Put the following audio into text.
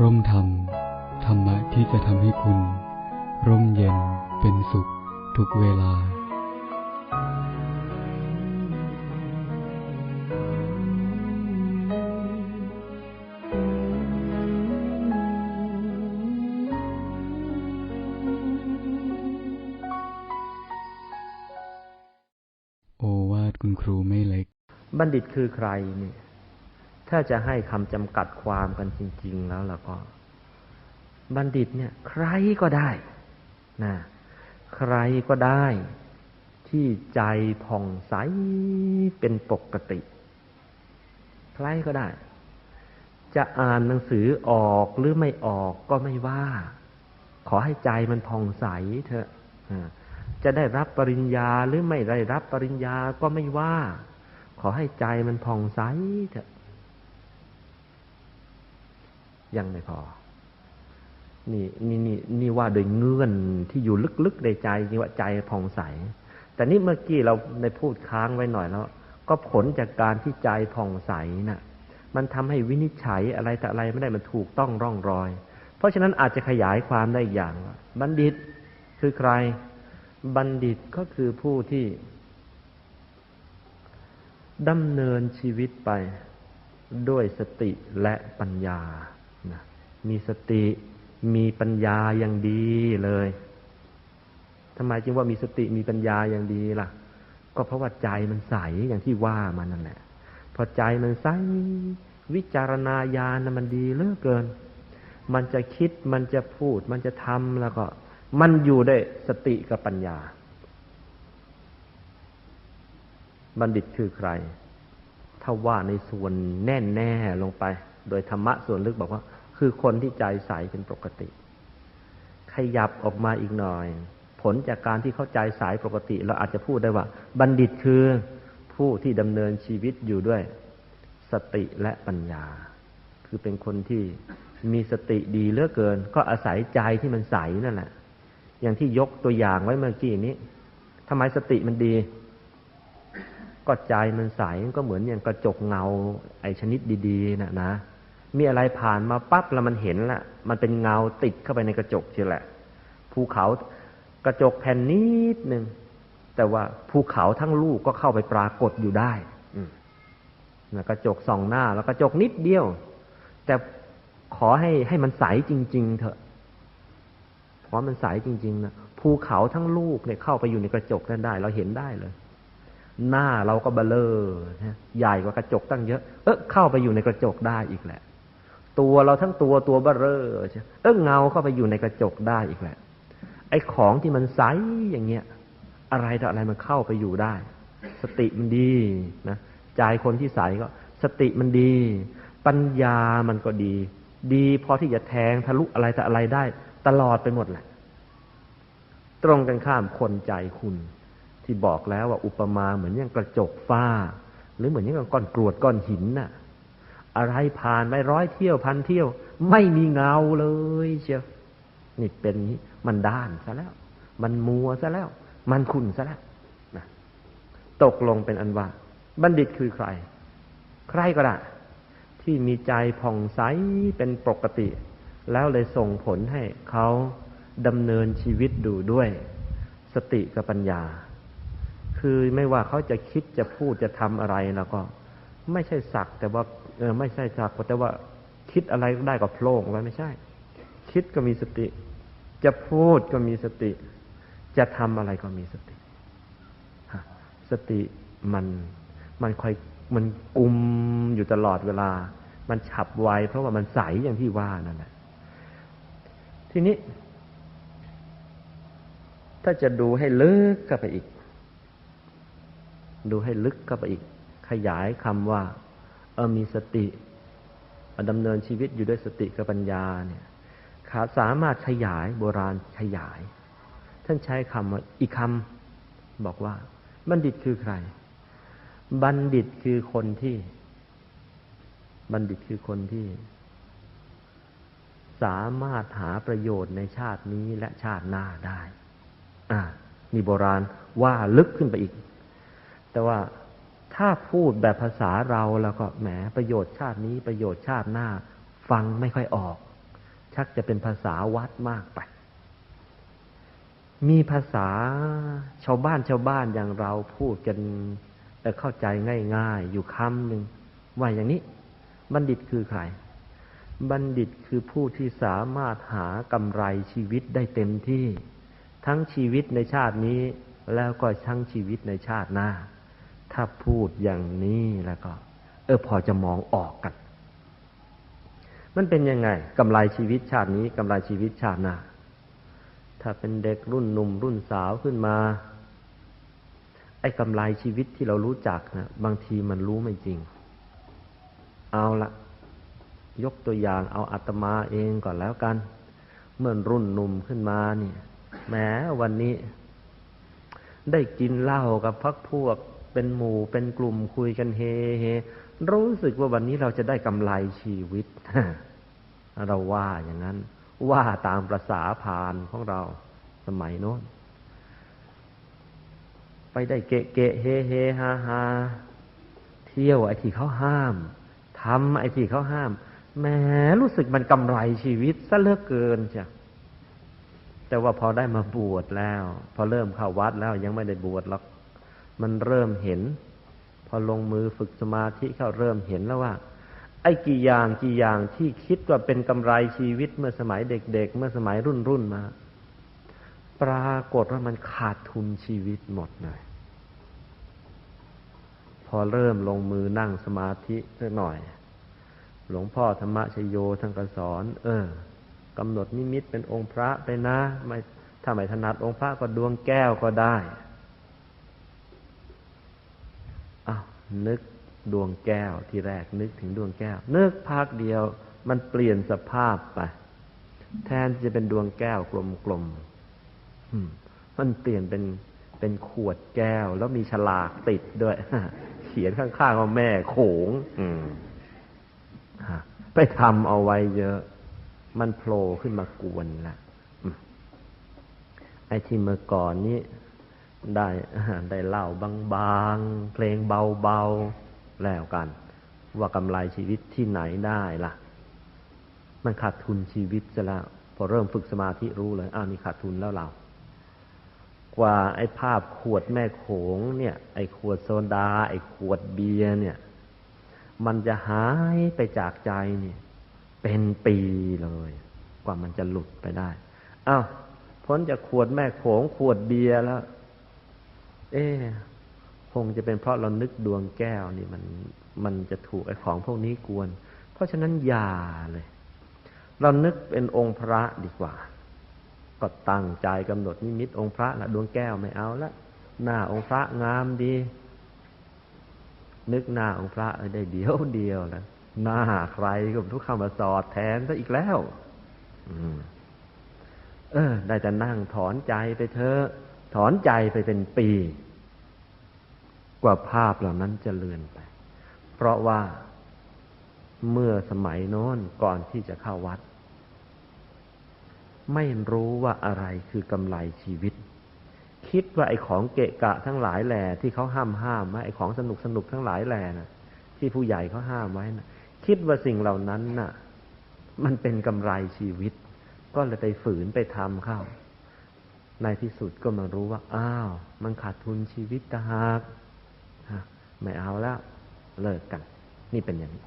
ร่มธรรม ธรรมะที่จะทำให้คุณ ร่มเย็นเป็นสุขทุกเวลา โอวาทคุณครูไม่เล็ก บัณฑิตคือใครเนี่ย ถ้าจะให้คำจำกัดความกันจริง ๆ แล้วล่ะก็บัณฑิตเนี่ย ใครก็ได้นะใครก็ได้ที่ใจผ่องใสเป็นปกติ ใครก็ได้ จะอ่านหนังสือออกหรือไม่ออกก็ไม่ว่า ขอให้ใจมันผ่องใสเถอะจะได้รับปริญญาหรือไม่ได้รับปริญญาก็ไม่ว่า ขอให้ใจมันผ่องใสเถอะ ยังไม่พอ นี่นี่นี่นี่ว่าโดยเงื่อนที่อยู่ลึกๆในใจจริงว่าใจผ่องใส แต่นี่เมื่อกี้เราในพูดค้างไว้หน่อยแล้ว ก็ผลจากการที่ใจผ่องใสน่ะ มันทำให้วินิจฉัยอะไรแต่อะไรไม่ได้มันถูกต้องร่องรอย เพราะฉะนั้นอาจจะขยายความได้อีกอย่างว่าบัณฑิตคือใคร บัณฑิตก็คือผู้ที่ดำเนินชีวิตไปด้วยสติและปัญญา นะมีสติมีปัญญาอย่างดีเลยทำไมจึงว่ามีสติมีปัญญาอย่างดีล่ะ ก็เพราะว่าใจมันใสอย่างที่ว่ามันนั่นแหละพอใจมันใสวิจารณญาณมันดีเลือเกิน มันจะคิดมันจะพูด มันจะทำแล้วก็ มันอยู่ได้วยสติกับปัญญา บัณฑิตคือใคร ถ้าว่าในส่วนแน่แน่ๆลงไป โดยธรรมะส่วนลึกบอกว่า คือคนที่ใจใสเป็นปกติ ขยับออกมาอีกหน่อย ผลจากการที่เข้าใจสายปกติ เราอาจจะพูดได้ว่า บัณฑิตคือผู้ที่ดำเนินชีวิตอยู่ด้วย สติและปัญญา คือเป็นคนที่มีสติดีเหลือเกิน ก็อาศัยใจที่มันใสนั่นแหละ อย่างที่ยกตัวอย่างไว้เมื่อกี้นี้ทำไมสติมันดี ก็ใจมันใสก็เหมือนอย่างกระจกเงา ไอชนิดดีๆนะนะ มีอะไรผ่านมาปั๊บแล้วมันเห็นละมันเป็นเงาติดเข้าไปในกระจกเชียวแหละ ภูเขากระจกแผ่นนิดหนึ่งแต่ว่าภูเขาทั้งลูกก็เข้าไปปรากฏอยู่ได้อืมนะกระจกสองหน้าแล้วกระจกนิดเดียว แต่ขอให้ให้มันใสจริง ๆ เถอะขอมันใสจริง ๆ นะภูเขาทั้งลูกเนี่ยเข้าไปอยู่ในกระจกนั้นได้ เราเห็นได้เลย หน้าเราก็เบลอนะใหญ่กว่ากระจกตั้งเยอะ เอ๊ะเข้าไปอยู่ในกระจกได้อีกแหละ ตัวเราทั้งตัวตัวเบลอใช่เอ๊ะเงาเข้าไปอยู่ในกระจกได้อีกแหละ ไอ้ของที่มันใสอย่างเงี้ย อะไรต่ออะไรมันเข้าไปอยู่ได้ สติมันดีนะใจคนที่ใสก็ สติมันดี ปัญญามันก็ดี ดีพอที่จะแทงทะลุอะไรแต่อะไรได้ ตลอดไปหมดแหละ ตรงกันข้ามคนใจคุณ ที่บอกแล้วว่าอุปมาเหมือนอย่างกระจกฟ้า หรือเหมือนอย่างก้อนกรวดก้อนหินน่ะ อะไรผ่านไปร้อยเที่ยวพันเที่ยว ไม่มีเงาเลยเชียวนี่เป็นนี้มันด้านซะแล้ว มันมัวซะแล้ว มันขุ่นซะแล้วนะตกลงเป็นอันว่า บัณฑิตคือใคร ใครก็ได้ที่มีใจผ่องใสเป็นปกติ แล้วเลยส่งผลให้เขาดำเนินชีวิตดูด้วย สติกับปัญญา คือไม่ว่าเขาจะคิดจะพูดจะทำอะไรแล้วก็ ไม่ใช่สักแต่ว่าเออไม่ใช่สักแต่ว่าคิดอะไรได้ก็โผล่ไว้ไม่ใช่ คิดก็มีสติ จะพูดก็มีสติ จะทำอะไรก็มีสติสติมันมันคอยมันกุมอยู่ตลอดเวลา มันฉับไวเพราะว่ามันใสอย่างที่ว่านั่นแหละทีนี้ ถ้าจะดูให้ลึกเข้าไปอีก ดูให้ลึกเข้าไปอีก ขยายคำว่า เออมีสติดำเนินชีวิตอยู่ด้วยสติกับปัญญาเนี่ยขาสามารถขยายโบราณขยาย ท่านใช้คำอีกคำบอกว่า บัณฑิตคือใคร บัณฑิตคือคนที่ บัณฑิตคือคนที่ สามารถหาประโยชน์ในชาตินี้และชาติหน้าได้ อ่านี่โบราณว่าลึกขึ้นไปอีก แต่ว่า ถ้าพูดแบบภาษาเราแล้วก็แหมประโยชน์ชาตินี้ประโยชน์ชาติหน้า ฟังไม่ค่อยออก ชักจะเป็นภาษาวัดมากไป มีภาษาชาวบ้านชาวบ้านอย่างเราพูดกันเข้าใจง่าย ๆ อยู่คำหนึ่งว่าอย่างนี้ บัณฑิตคือใคร บัณฑิตคือผู้ที่สามารถหากำไรชีวิตได้เต็มที่ ทั้งชีวิตในชาตินี้แล้วก็ทั้งชีวิตในชาติหน้า ถ้าพูดอย่างนี้แล้วก็ เออพอจะมองออกกัน มันเป็นยังไงกำไรชีวิตชาตินี้กำไรชีวิตชาติหน้า ถ้าเป็นเด็กรุ่นหนุ่มรุ่นสาวขึ้นมา ไอ้กำไรชีวิตที่เรารู้จักนะบางทีมันรู้ไม่จริง เอาละยกตัวอย่างเอาอาตมาเองก่อนแล้วกัน เมื่อรุ่นหนุ่มขึ้นมาเนี่ยแหมวันนี้ ได้กินเหล้ากับพักพวก เป็นหมู่เป็นกลุ่มคุยกันเฮเฮรู้สึกว่าวันนี้เราจะได้กำไรชีวิต เราว่าอย่างนั้น ว่าตามประษาพานของเราสมัยโน้น ไปได้เกะเกะเฮเฮฮาฮาเที่ยวไอ้ที่เขาห้ามทำไอ้ที่เขาห้ามแหมรู้สึกมันกำไรชีวิตซะเลือกเกินจ้ะแต่ว่าพอได้มาบวชแล้ว พอเริ่มเข้าวัดแล้วยังไม่ได้บวชหรอก มันเริ่มเห็น พอลงมือฝึกสมาธิเขาเริ่มเห็นแล้วว่า ไอ้กี่อย่างกี่อย่างที่คิดว่าเป็นกำไรชีวิตเมื่อสมัยเด็ก ๆ เมื่อสมัยรุ่นรุ่นมา ปรากฏว่ามันขาดทุนชีวิตหมดเลยพอเริ่มลงมือนั่งสมาธิสักหน่อย หลวงพ่อธรรมชโยท่านก็สอน เออกำหนดนิมิตเป็นองค์พระไปนะ ไม่ถ้าไม่ถนัดองค์พระก็ดวงแก้วก็ได้อ้าว นึกดวงแก้วที่แรกนึกถึงดวงแก้ว นึกพักเดียวมันเปลี่ยนสภาพไป แทนจะเป็นดวงแก้วกลมๆมันเปลี่ยนเป็นเป็นขวดแก้ว แล้วมีฉลากติดด้วยเขียนข้างๆว่าแม่โขงไปทำเอาไว้เยอะ มันโผล่ขึ้นมากวนละไอ้ที่เมื่อก่อนนี้ ได้ได้เล่าบางๆ เพลงเบาๆ แล้วกัน ว่ากำไรชีวิตที่ไหนได้ล่ะ มันขาดทุนชีวิตจะแล้ว พอเริ่มฝึกสมาธิรู้เลยอ้าวนี่ขาดทุนแล้วเรา กว่าไอ้ภาพขวดแม่โขงเนี่ย ไอ้ขวดโซดา ไอ้ขวดเบียร์เนี่ย มันจะหายไปจากใจเนี่ย เป็นปีเลย กว่ามันจะหลุดไปได้อ้าวพ้นจากขวดแม่โขงขวดเบียร์แล้ว เอ๊คงจะเป็นเพราะเรานึกดวงแก้วนี่มันมันจะถูกไอ้ของพวกนี้กวน เพราะฉะนั้นอย่าเลย เรานึกเป็นองค์พระดีกว่า ก็ตั้งใจกำหนดนิมิตองค์พระละดวงแก้วไม่เอาละหน้าองค์พระงามดี นึกหน้าองค์พระได้เดียวเดียวแล้วหน้าใครก็ทุกคำมาสอดแทนซะอีกแล้ว อืม เออ ได้แต่นั่งถอนใจไปเถอะ ถอนใจไปเป็นปี กว่าภาพเหล่านั้นจะเลือนไป เพราะว่าเมื่อสมัยโน้นก่อนที่จะเข้าวัด ไม่รู้ว่าอะไรคือกำไรชีวิต คิดว่าไอ้ของเกะกะทั้งหลายแหล่ที่เขาห้ามห้ามไอ้ของสนุกสนุกทั้งหลายแหล่นะที่ผู้ใหญ่เขาห้ามไว้นะคิดว่าสิ่งเหล่านั้นน่ะ มันเป็นกำไรชีวิต ก็เลยไปฝืนไปทำเข้า ในที่สุดก็มารู้ว่า อ้าว มันขาดทุนชีวิตตาหากไม่เอาแล้ว เลิกกัน นี่เป็นอย่างนี้